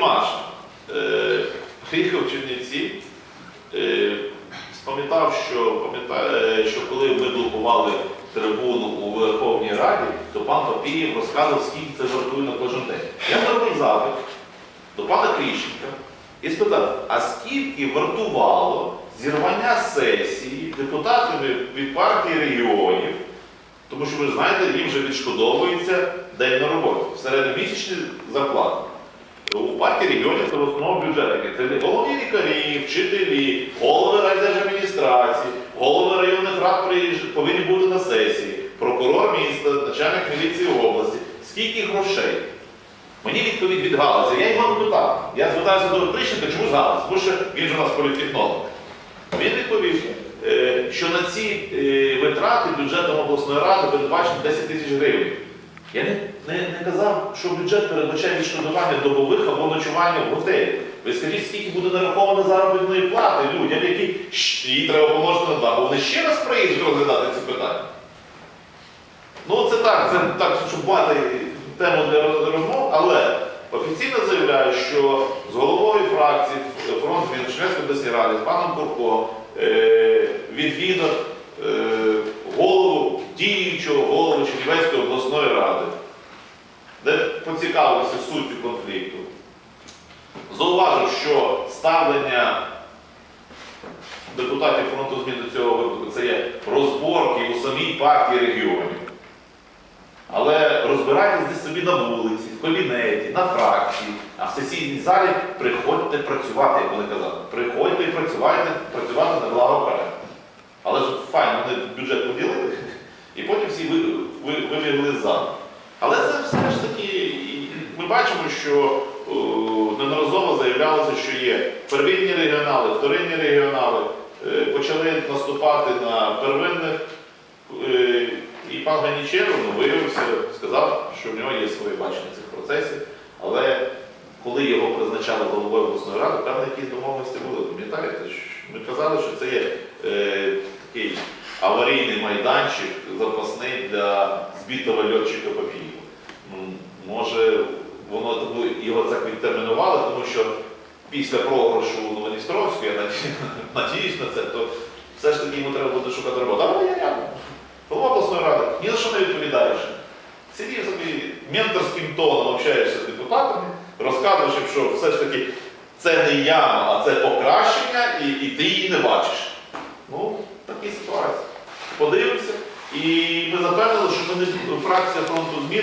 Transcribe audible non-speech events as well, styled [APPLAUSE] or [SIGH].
Димаш е, приїхав в Чернівці, е, що, що коли ми блокували трибуну у Верховній Раді, то пан Папієв розказував, скільки це вартує на кожен день. Я зробив запит до пана Кріщенка і спитав, а скільки вартувало зірвання сесії депутатами від партії регіонів, тому що ви знаєте, їм вже відшкодовується день на роботі, середньомісячні зарплати. У партії регіонів це в основному. Це головні лікарі, вчителі, голови райдержадміністрації, голови районних рад повинні бути на сесії, прокурор міста, начальник міліції області. Скільки грошей? Мені відповідь від галузі. Я його не питав. Я звертався до Прищенка, чому з галузі? Тому що він же у нас політехнолог. Він відповів, е, що на ці е, витрати бюджетом обласної ради передбачено 10 тисяч гривень. Я не, не, не казав, що бюджет передбачає відшкодування добових або ночування в готелі. Ви скажіть, скільки буде нараховано заробітної плати людям, які її треба помножити на два, бо вони ще раз приїдуть розглядати ці питання. Ну, це так, це так, щоб мати тему для розмов, але офіційно заявляю, що з головою фракції фронт змін Шведської обласної ради, з паном Курко, е, відвідав е, голову діючого голову Чернівецької обласної ради, де поцікавився суттю конфлікту. Зауважив, що ставлення депутатів фронту змін до цього виклику це є розборки у самій партії регіонів. Але розбирайтесь десь собі на вулиці, в кабінеті, на фракції, а в сесійній залі приходьте працювати, як вони казали. Приходьте і працювайте, працювати на благо краю. Але ж файно вони бюджет поділили, і потім всі ви, ви, вивели з залу. Але це все ж таки, ми бачимо, що е, неодноразово заявлялося, що є первинні регіонали, вторинні регіонали, е, почали наступати на первинних. Е, І пан Ганічеров ну, виявився, сказав, що в нього є своє бачення цих процесів, але коли його призначали головою обласної ради, певні якісь домовленості були. Пам'ятаєте, ми казали, що це є е, такий аварійний майданчик запасний для збитого льотчика Папієва. Ну, Може, воно його так відтермінували, тому що після програшу у Новодністровську, я наді- [LAUGHS] надіюсь на це, то все ж таки йому треба буде шукати роботу. Але я рядом. Голова обласної ради ні за що не відповідаєш. Сидів собі менторським тоном общаєшся з депутатами, розказуєш, що все ж таки це не яма, а це покращення, і, і ти її не бачиш. Ну, такі ситуації. Подивимося. І ми запевнили, що ми не фракція фронту змін.